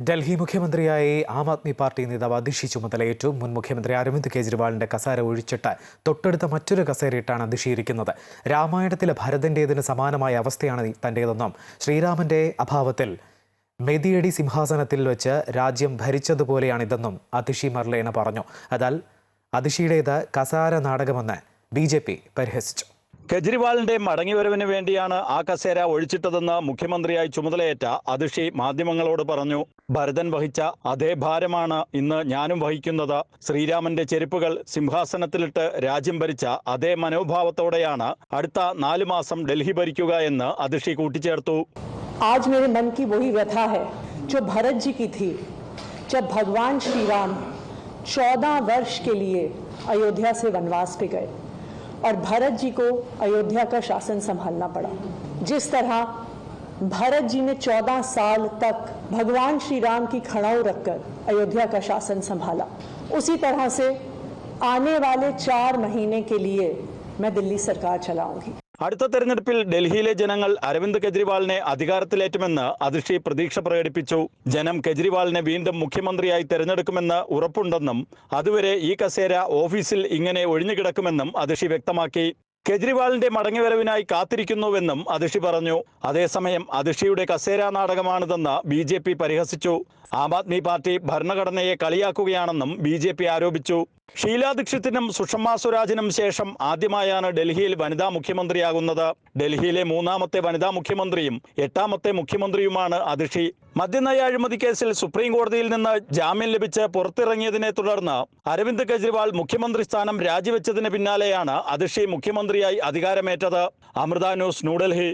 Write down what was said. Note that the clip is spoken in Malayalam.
ഡൽഹി മുഖ്യമന്ത്രിയായി ആം ആദ്മി പാർട്ടി നേതാവ് അതിഷി ചുമതലയേറ്റു മുൻ മുഖ്യമന്ത്രി അരവിന്ദ് കെജ്രിവാളിന്റെ കസേര ഒഴിച്ചിട്ട് തൊട്ടടുത്ത മറ്റൊരു കസേരയിട്ടാണ് അതിഷി ഇരിക്കുന്നത് രാമായണത്തിലെ ഭരതന്റേതിന് സമാനമായ അവസ്ഥയാണ് തന്റേതെന്നും ശ്രീരാമന്റെ അഭാവത്തിൽ മെതിയടി സിംഹാസനത്തിൽ വെച്ച് രാജ്യം ഭരിച്ചതുപോലെയാണിതെന്നും അതിഷി മർലേന പറഞ്ഞു. അതാൽ അതിഷിയുടേത് കസാര നാടകമെന്ന് ബി പരിഹസിച്ചു. കെജ്രിവാളിന്റെ മടങ്ങിവരവിന് വേണ്ടിയാണ് ആ കസേര ഒഴിച്ചിട്ടതെന്ന് മുഖ്യമന്ത്രിയായി ചുമതലയേറ്റ അതിഷി മാധ്യമങ്ങളോട് പറഞ്ഞു ഭരതൻ വഹിച്ച അതേ ഭാരമാണ് ഇന്ന് ഞാനും വഹിക്കുന്നത് ശ്രീരാമന്റെ ചെരുപ്പുകൾ സിംഹാസനത്തിലിട്ട് രാജ്യം ഭരിച്ച അതേ മനോഭാവത്തോടെയാണ് അടുത്ത നാലു മാസം ഡൽഹി ഭരിക്കുക എന്ന് അതിഷി കൂട്ടിച്ചേർത്തു आज मेरे मन की वही व्यथा है जो भरत जी की थी जब भगवान श्री राम चौदह वर्ष के लिए अयोध्या से वनवास पे गए और भरत जी को अयोध्या का शासन संभालना पड़ा। जिस तरह भरत जी ने चौदह साल तक भगवान श्री राम की खड़ाऊ रखकर अयोध्या का शासन संभाला, उसी तरह से आने वाले चार महीने के लिए मैं दिल्ली सरकार चलाऊँगी। അടുത്ത തെരഞ്ഞെടുപ്പിൽ ഡൽഹിയിലെ ജനങ്ങൾ അരവിന്ദ് കെജ്രിവാളിനെ അധികാരത്തിലേറ്റുമെന്ന് അതിഷി പ്രതീക്ഷ പ്രകടിപ്പിച്ചു. ജനം കെജ്രിവാളിനെ വീണ്ടും മുഖ്യമന്ത്രിയായി തെരഞ്ഞെടുക്കുമെന്ന് ഉറപ്പുണ്ടെന്നും അതുവരെ ഈ കസേര ഓഫീസിൽ ഇങ്ങനെ ഒഴിഞ്ഞുകിടക്കുമെന്നും അതിഷി വ്യക്തമാക്കി. കെജ്രിവാളിന്റെ മടങ്ങിവരവിനായി കാത്തിരിക്കുന്നുവെന്നും അതിഷി പറഞ്ഞു. അതേസമയം അതിഷിയുടെ കസേര നാടകമാണിതെന്ന് ബി ജെ പി പരിഹസിച്ചു. ആം ആദ്മി പാർട്ടി ഭരണഘടനയെ കളിയാക്കുകയാണെന്നും ബി ജെ പി ആരോപിച്ചു. ഷീലാ ദീക്ഷിത്തിനും സുഷമ സ്വരാജിനും ശേഷം ആദ്യമായാണ് ഡൽഹിയിൽ വനിതാ മുഖ്യമന്ത്രിയാകുന്നത്. ഡൽഹിയിലെ മൂന്നാമത്തെ വനിതാ മുഖ്യമന്ത്രിയും എട്ടാമത്തെ മുഖ്യമന്ത്രിയുമാണ് അതിഷി. മദ്യനയ അഴിമതി കേസിൽ സുപ്രീം കോടതിയിൽ നിന്ന് ജാമ്യം ലഭിച്ച് പുറത്തിറങ്ങിയതിനെ തുടർന്ന് അരവിന്ദ് കെജ്രിവാൾ മുഖ്യമന്ത്രി സ്ഥാനം രാജിവെച്ചതിന് പിന്നാലെയാണ് അതിഷി മുഖ്യമന്ത്രിയായി അധികാരമേറ്റത് അമൃത ന്യൂസ് ന്യൂഡൽഹി